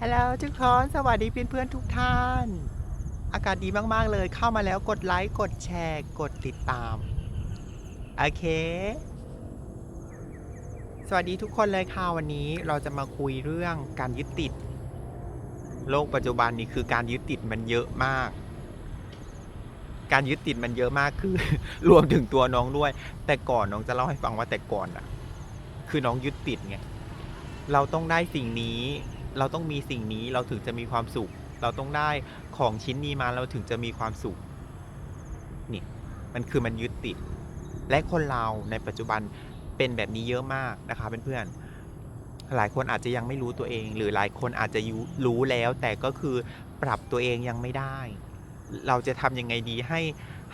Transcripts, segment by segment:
ฮัลโหลทุกคนสวัสดีเพื่อนๆทุกท่าน อากาศดีมาก ๆ เลยเข้ามาแล้วกดไลค์ กดแชร์ กดติดตาม โอเค สวัสดีทุกคนเลยค่ะ วันนี้เราจะมาคุยเรื่องการยึดติด โลกปัจจุบันนี้คือการยึดติดมันเยอะมาก การยึดติดมันเยอะมากคือ รวมถึงตัวน้องด้วย แต่ก่อนน้องจะเล่าให้ฟังว่าแต่ก่อนอะคือน้องยึดติดไงเราต้องได้สิ่งนี้ เราต้องมีสิ่งนี้เราถึงจะมีความสุข เราต้องได้ของชิ้นนี้มาเราถึงจะมีความสุขนี่มันคือมันยึดติด และคนเราในปัจจุบันเป็นแบบนี้เยอะมากนะคะเพื่อนๆหลายคนอาจจะยังไม่รู้ตัวเอง หรือหลายคนอาจจะรู้แล้ว แต่ก็คือปรับตัวเองยังไม่ได้ เราจะทำยังไงดีให้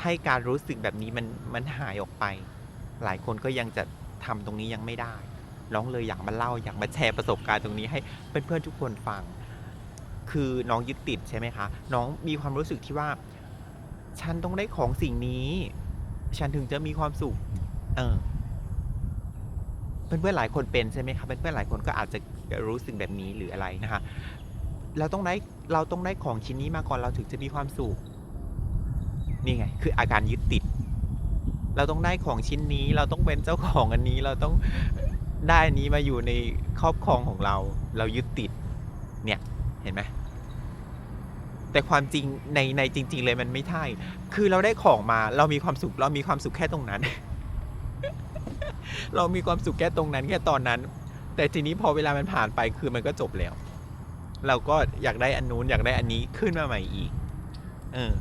ให้การรู้สึกแบบนี้มันมันหายออกไป หลายคนก็ยังจะทำตรงนี้ยังไม่ได้ น้องเลยอยากมาเล่าอยากมาแชร์ประสบการณ์ตรงนี้ให้เพื่อนๆทุกคนฟัง คือน้องยึดติดใช่ไหมคะ น้องมีความรู้สึกที่ว่า ฉันต้องได้ของสิ่งนี้ ฉันถึงจะมีความสุข เออเพื่อนๆหลายคนเป็นใช่ไหมคะเพื่อนๆหลายคนก็อาจจะรู้สึกแบบนี้หรืออะไรนะคะเราต้องได้เราต้องได้ของชิ้นนี้มาก่อนเราถึงจะมีความสุขนี่ไง คืออาการยึดติด เราต้องได้ของชิ้นนี้ เราต้องเป็นเจ้าของอันนี้ เราต้อง ได้อนนี้มาอยู่ในครอบครองของเรา เรายึดติด เนี่ย เห็นไหมแต่ความจริงในในจริง ๆ เลยมันไม่ใช่ คือเราได้ของมา เรามีความสุข เรามีความสุขแค่ตรงนั้น เรามีความสุขแค่ตรงนั้น แค่ตอนนั้น แต่ทีนี้พอเวลามันผ่านไปคือมันก็จบแล้ว เราก็อยากได้อันนู้นอยากได้อันนี้ขึ้นมาใหม่อีก เออ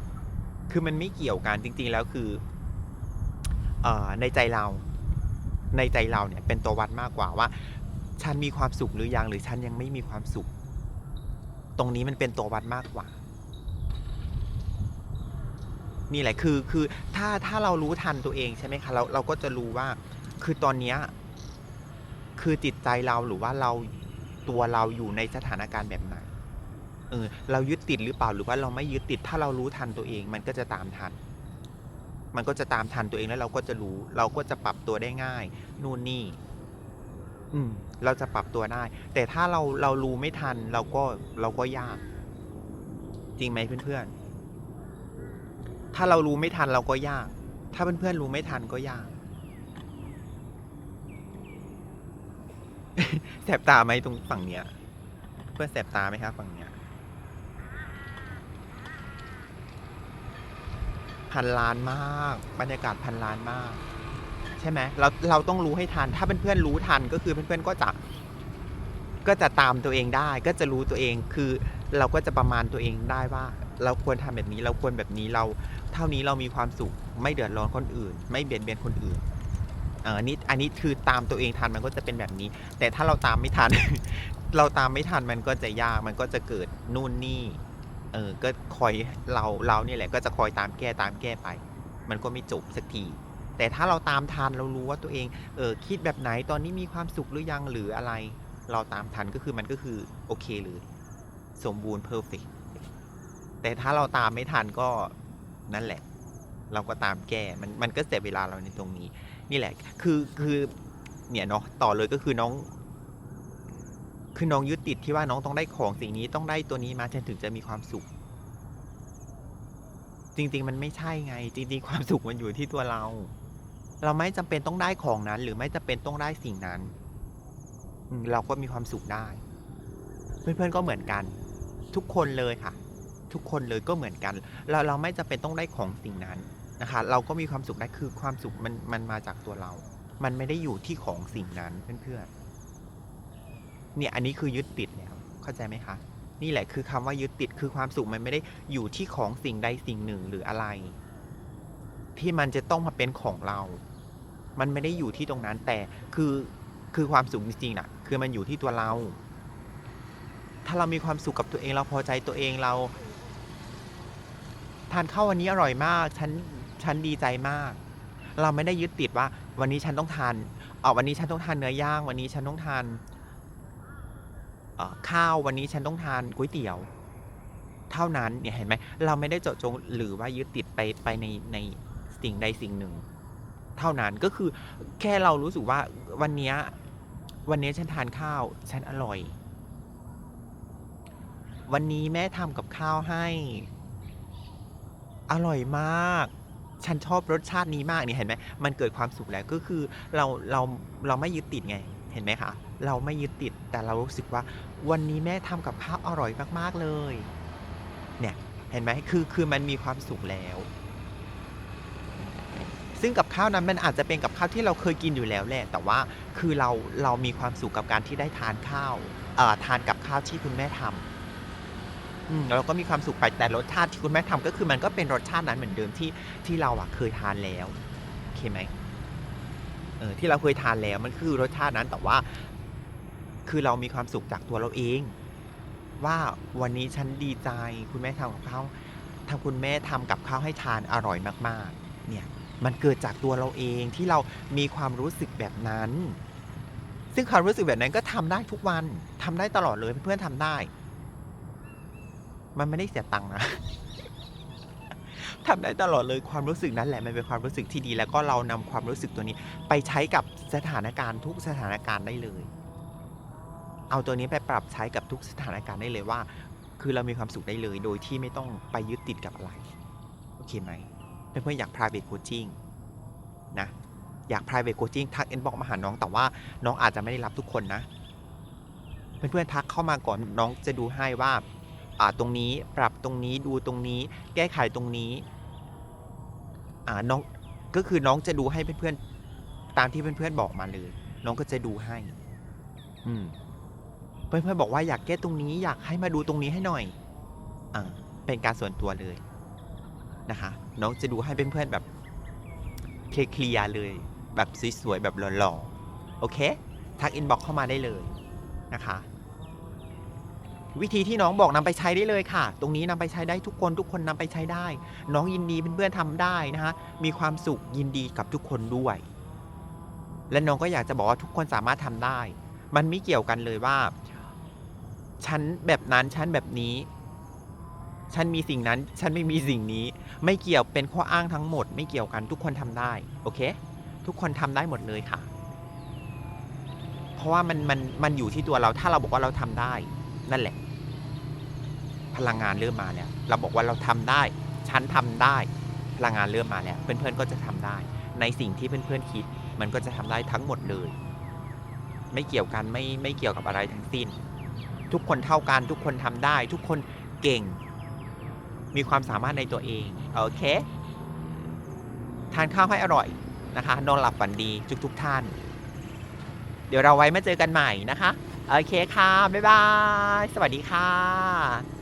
คือมันไม่เกี่ยวกันจริง ๆ แล้วคือเอ่อในใจเรา ในใจเราเนี่ยเป็นตัววัดมากกว่าว่า ฉันมีความสุขหรือยังหรือฉันยังไม่มีความสุข ตรงนี้มันเป็นตัววัดมากกว่า นี่แหละคือคือถ้าถ้าเรารู้ทันตัวเองใช่ไหมคะเราเราก็จะรู้ว่า คือตอนเนี้ยคือจิตใจเราหรือว่าเราตัวเราอยู่ในสถานการณ์แบบไหนเออเรายึดติดหรือเปล่าหรือว่าเราไม่ยึดติดถ้าเรารู้ทันตัวเองมันก็จะตามทัน มันก็จะตามทันตัวเองแล้วเราก็จะรู้ เราก็จะปรับตัวได้ง่าย นู่นนี่ อืม เราจะปรับตัวได้ แต่ถ้าเราเรารู้ไม่ทัน เราก็เราก็ยาก จริงไหมเพื่อนๆ ถ้าเรารู้ไม่ทันเราก็ยาก ถ้าเพื่อนๆรู้ไม่ทันก็ยากแสบตาไหมตรงฝั่งเนี้ย เพื่อนแสบตาไหมครับฝั่งเนี้ย พันล้านมาก บรรยากาศพันล้านมาก ใช่ไหมเราเราต้องรู้ให้ทัน ถ้าเพื่อนๆรู้ทันก็คือเพื่อนๆก็จะก็จะตามตัวเองได้ ก็จะรู้ตัวเองคือเราก็จะประมาณตัวเองได้ว่า เราควรทำแบบนี้ เราควรแบบนี้เราเท่านี้เรามีความสุข ไม่เดือดร้อนคนอื่น ไม่เบียดเบียนคนอื่นอออันนี้อันนี้คือตามตัวเองทันมันก็จะเป็นแบบนี้ แต่ถ้าเราตามไม่ทัน เราตามไม่ทันมันก็จะยากมันก็จะเกิดนู่นนี่ เออ ก็คอยเราเราเนี่ยแหละก็จะคอยตามแก้ตามแก้ไป มันก็ไม่จบสักที แต่ถ้าเราตามทันเรารู้ว่าตัวเอง เออคิดแบบไหนตอนนี้มีความสุขหรือยังหรืออะไร เราตามทันก็คือมันก็คือโอเคเลยสมบูรณ์เพอร์เฟกแต่ถ้าเราตามไม่ทันก็นั่นแหละ เราก็ตามแก้มันมันก็เสียเวลาเราในตรงนี้ นี่แหละ คือคือเนี่ยเนาะต่อเลยก็คือน้อง คือน้องยึดติดที่ว่าน้องต้องได้ของสิ่งนี้ต้องได้ตัวนี้มาฉันถึงจะมีความสุข จริง ๆ มันไม่ใช่ไง จริง ๆ ความสุขมันอยู่ที่ตัวเรา เราไม่จำเป็นต้องได้ของนั้น หรือไม่จำเป็นต้องได้สิ่งนั้น เราก็มีความสุขได้ เพื่อนๆก็เหมือนกัน ทุกคนเลยค่ะ ทุกคนเลยก็เหมือนกัน เราเราไม่จำเป็นต้องได้ของสิ่งนั้นนะคะ เราก็มีความสุขได้คือความสุขมันมันมาจากตัวเรา มันไม่ได้อยู่ที่ของสิ่งนั้นเพื่อนๆ เนี่ยอันนี้คือยึดติดแล้วเข้าใจไหมคะนี่แหละคือคำว่ายึดติดคือความสุขมันไม่ได้อยู่ที่ของสิ่งใดสิ่งหนึ่งหรืออะไร ที่มันจะต้องมาเป็นของเรา มันไม่ได้อยู่ที่ตรงนั้นแต่คือคือความสุขจริงๆน่ะคือมันอยู่ที่ตัวเรา ถ้าเรามีความสุขกับตัวเองเราพอใจตัวเองเรา ทานข้าววันนี้อร่อยมากฉันฉันดีใจมาก เราไม่ได้ยึดติดว่า วันนี้ฉันต้องทานเออวันนี้ฉันต้องทานเนื้อย่าง วันนี้ฉันต้องทาน ข้าววันนี้ฉันต้องทานก๋วยเตี๋ยว เท่านั้นเนี่ยเห็นไหมเราไม่ได้เจาะจงหรือว่ายึดติดไปไปในในสิ่งใดสิ่งหนึ่ง เท่านั้นก็คือแค่เรารู้สึกว่าวันนี้วันนี้ฉันทานข้าวฉันอร่อย วันนี้แม่ทำกับข้าวให้ อร่อยมาก ฉันชอบรสชาตินี้มากนี่เห็นไหมมันเกิดความสุขแล้วก็คือเราเราเราไม่ยึดติดไง เห็นไหมคะ เราไม่ยึดติดแต่เรารู้สึกว่าวันนี้แม่ทำกับข้าวอร่อยมากๆเลย เนี่ยเห็นไหมคือคือมันมีความสุขแล้ว ซึ่งกับข้าวนั้นมันอาจจะเป็นกับข้าวที่เราเคยกินอยู่แล้วแหละแต่ว่าคือเราเรามีความสุขกับการที่ได้ทานข้าวเอ่อทานกับข้าวที่คุณแม่ทำอืมเราก็มีความสุขไปแต่รสชาติที่คุณแม่ทำก็คือมันก็เป็นรสชาตินั้นเหมือนเดิมที่ที่เราอะเคยทานแล้วโอเคไหม ออที่เราเคยทานแล้วมันคือรสชาตินั้นแต่ว่า คือเรามีความสุขจากตัวเราเอง ว่าวันนี้ฉันดีใจคุณแม่ทำกับข้าวทำคุณแม่ทำกับข้าวให้ทานอร่อยมาก ๆ เนี่ยมันเกิดจากตัวเราเองที่เรามีความรู้สึกแบบนั้น ซึ่งความรู้สึกแบบนั้นก็ทำได้ทุกวันทำได้ตลอดเลยเพื่อนๆทำได้ มันไม่ได้เสียตังค์นะ ทำได้ตลอดเลยความรู้สึกนั้นแหละมันเป็นความรู้สึกที่ดี แล้วก็เรานำความรู้สึกตัวนี้ ไปใช้กับสถานการณ์ทุกสถานการณ์ได้เลย เอาตัวนี้ไปปรับใช้กับทุกสถานการณ์ได้เลยว่า คือเรามีความสุขได้เลย โดยที่ไม่ต้องไปยึดติดกับอะไรโอเคไหมเพื่อนๆอยาก private coaching นะอยาก private coaching ทัก inbox มาหาน้องแต่ว่าน้องอาจจะไม่ได้รับทุกคนนะ เพื่อนๆทักเข้ามาก่อนน้องจะดูให้ว่า ตรงนี้ปรับตรงนี้ดูตรงนี้ แก้ไขตรงนี้อ่าน้องก็คือน้องจะดูให้เพื่อนๆตามที่เพื่อนๆบอกมาเลย น้องก็จะดูให้ อืมเพื่อนๆบอกว่าอยากแก้ตรงนี้ อยากให้มาดูตรงนี้ให้หน่อย อ่าเป็นการส่วนตัวเลยนะคะ น้องจะดูให้เพื่อนๆแบบเคลียร์เลย แบบสวยๆแบบหล่อๆโอเค ทักอินบ็อกเข้ามาได้เลยนะคะ วิธีที่น้องบอกนำไปใช้ได้เลยค่ะ ตรงนี้นำไปใช้ได้ทุกคนทุกคนนำไปใช้ได้ น้องยินดีเพื่อนๆทำได้นะคะมีความสุขยินดีกับทุกคนด้วย และน้องก็อยากจะบอกว่าทุกคนสามารถทำได้ มันไม่เกี่ยวกันเลยว่าฉันแบบนั้นฉันแบบนี้ ฉันมีสิ่งนั้น ฉันไม่มีสิ่งนี้ ไม่เกี่ยวเป็นข้ออ้างทั้งหมด ไม่เกี่ยวกันทุกคนทำได้ โอเค ทุกคนทำได้หมดเลยค่ะ เพราะว่ามันมันมันอยู่ที่ตัวเราถ้าเราบอกว่าเราทำได้ นั่นแหละ พลังงานเริ่มมาแล้วเราบอกว่าเราทำได้ฉันทำได้พลังงานเริ่มมาแล้ว เพื่อนๆก็จะทำได้ ในสิ่งที่เพื่อนๆคิด มันก็จะทำได้ทั้งหมดเลย ไม่เกี่ยวกันไม่ไม่เกี่ยวกับอะไรทั้งสิ้น ทุกคนเท่ากันทุกคนทำได้ ทุกคนเก่ง มีความสามารถในตัวเองโอเคทานข้าวให้อร่อยนะคะนอนหลับฝันดีทุกๆท่าน เดี๋ยวเราไว้มาเจอกันใหม่นะคะ โอเคค่ะ บ๊ายบาย สวัสดีค่ะ